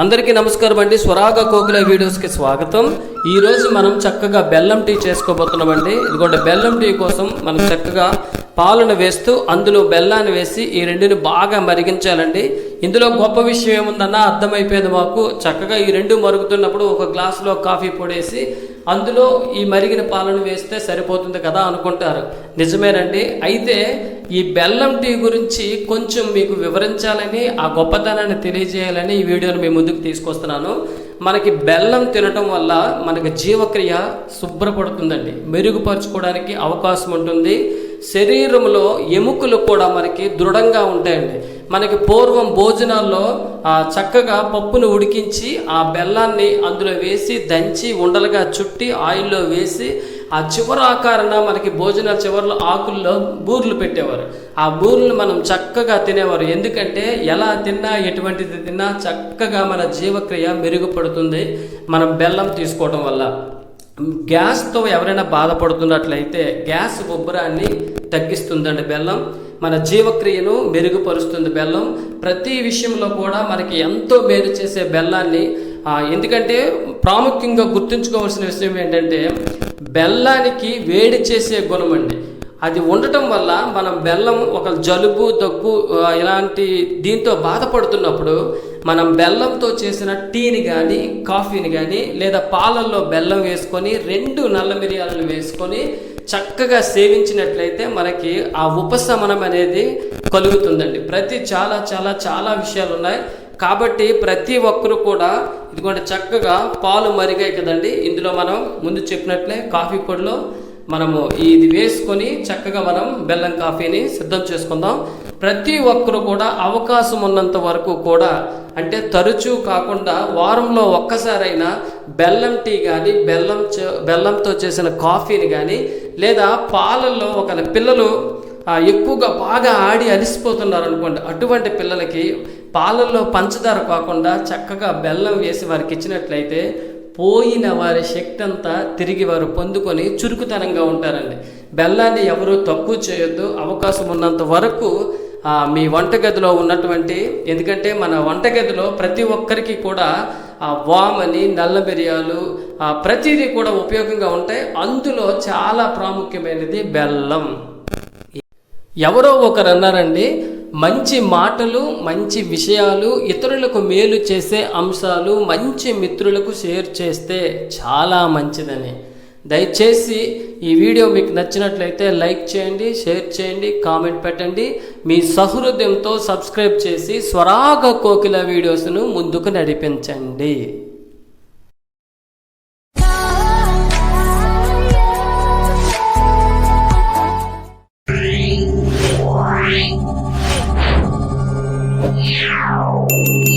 అందరికీ నమస్కారం అండి. స్వరాగ కోకిల వీడియోస్కి స్వాగతం. ఈరోజు మనం చక్కగా బెల్లం టీ చేసుకోబోతున్నామండి. ఇదిగోండి బెల్లం టీ కోసం మనం చక్కగా పాలను వేస్తూ అందులో బెల్లాన్ని వేసి ఈ రెండుని బాగా మరిగించాలండి. ఇందులో గొప్ప విషయం ఏముందన్నా అర్థమైపోయేది మాకు. చక్కగా ఈ రెండు మరుగుతున్నప్పుడు ఒక గ్లాసులో కాఫీ పొడేసి అందులో ఈ మరిగిన పాలను వేస్తే సరిపోతుంది కదా అనుకుంటారు. నిజమేనండి. అయితే ఈ బెల్లం టీ గురించి కొంచెం మీకు వివరించాలని ఆ గొప్పతనాన్ని తెలియజేయాలని ఈ వీడియోని మీ ముందుకు తీసుకొస్తున్నాను. మనకి బెల్లం తినటం వల్ల మనకి జీవక్రియ శుభ్రపడుతుందండి. మెరుగుపరచుకోవడానికి అవకాశం ఉంటుంది. శరీరంలో ఎముకలు కూడా మనకి దృఢంగా ఉంటాయండి. మనకి పూర్వం భోజనాల్లో చక్కగా పప్పును ఉడికించి ఆ బెల్లాన్ని అందులో వేసి దంచి ఉండలుగా చుట్టి ఆయిల్లో వేసి ఆ చివరి ఆకారణ మనకి భోజనాల చివరిలో ఆకుల్లో బూర్లు పెట్టేవారు. ఆ బూర్లు మనం చక్కగా తినేవారు. ఎందుకంటే ఎలా తిన్నా ఎటువంటిది తిన్నా చక్కగా మన జీవక్రియ మెరుగుపడుతుంది మనం బెల్లం తీసుకోవడం వల్ల. గ్యాస్తో ఎవరైనా బాధపడుతున్నట్లయితే గ్యాస్ ఉబ్బరాన్ని తగ్గిస్తుందండి బెల్లం. మన జీవక్రియను మెరుగుపరుస్తుంది బెల్లం. ప్రతి విషయంలో కూడా మనకి ఎంతో మేలు చేసే బెల్లాన్ని ఎందుకంటే ప్రాముఖ్యంగా గుర్తుంచుకోవాల్సిన విషయం ఏంటంటే బెల్లానికి వేడి చేసే గుణం అండి. అది ఉండటం వల్ల మనం బెల్లం ఒక జలుబు దగ్గు ఇలాంటి దీంతో బాధపడుతున్నప్పుడు మనం బెల్లంతో చేసిన టీని కానీ కాఫీని కానీ లేదా పాలల్లో బెల్లం వేసుకొని రెండు నల్ల మిరియాలను వేసుకొని చక్కగా సేవించినట్లయితే మనకి ఆ ఉపశమనం అనేది కలుగుతుందండి. ప్రతి చాలా చాలా చాలా విషయాలు ఉన్నాయి కాబట్టి ప్రతి ఒక్కరు కూడా ఇదిగోండి చక్కగా పాలు మరిగాయి కదండి. ఇందులో మనం ముందు చెప్పినట్లే కాఫీ పొడిలో మనము ఇది వేసుకొని చక్కగా మనం బెల్లం కాఫీని సిద్ధం చేసుకుందాం. ప్రతి ఒక్కరు కూడా అవకాశం ఉన్నంత వరకు కూడా అంటే తరచూ కాకుండా వారంలో ఒక్కసారైనా బెల్లం టీ కానీ బెల్లం బెల్లంతో చేసిన కాఫీని కానీ లేదా పాలల్లో ఒక పిల్లలు ఎక్కువగా బాగా ఆడి అలిసిపోతున్నారు అనుకోండి అటువంటి పిల్లలకి పాలల్లో పంచదార కాకుండా చక్కగా బెల్లం వేసి వారికి ఇచ్చినట్లయితే పోయిన వారి శక్తి అంతా తిరిగి వారు పొందుకొని చురుకుతనంగా ఉంటారండి. బెల్లాన్ని ఎవరు తక్కువ చేయొద్దు అవకాశం ఉన్నంత వరకు మీ వంటగదిలో ఉన్నటువంటి ఎందుకంటే మన వంటగదిలో ప్రతి ఒక్కరికి కూడా ఆ వామని నల్ల మిరియాలు ఆ, ప్రతిదీ కూడా ఉపయోగంగా ఉంటాయి. అందులో చాలా ప్రాముఖ్యమైనది బెల్లం. ఎవరో ఒకరు అన్నారండి మంచి మాటలు మంచి విషయాలు ఇతరులకు మేలు చేసే అంశాలు మంచి మిత్రులకు షేర్ చేస్తే చాలా మంచిదని. దయచేసి ఈ వీడియో మీకు నచ్చినట్లయితే లైక్ చేయండి షేర్ చేయండి కామెంట్ పెట్టండి మీ సహృదయంతో సబ్స్క్రైబ్ చేసి స్వరాగ కోకిల వీడియోస్ను ముందుకు నడిపించండి Meow.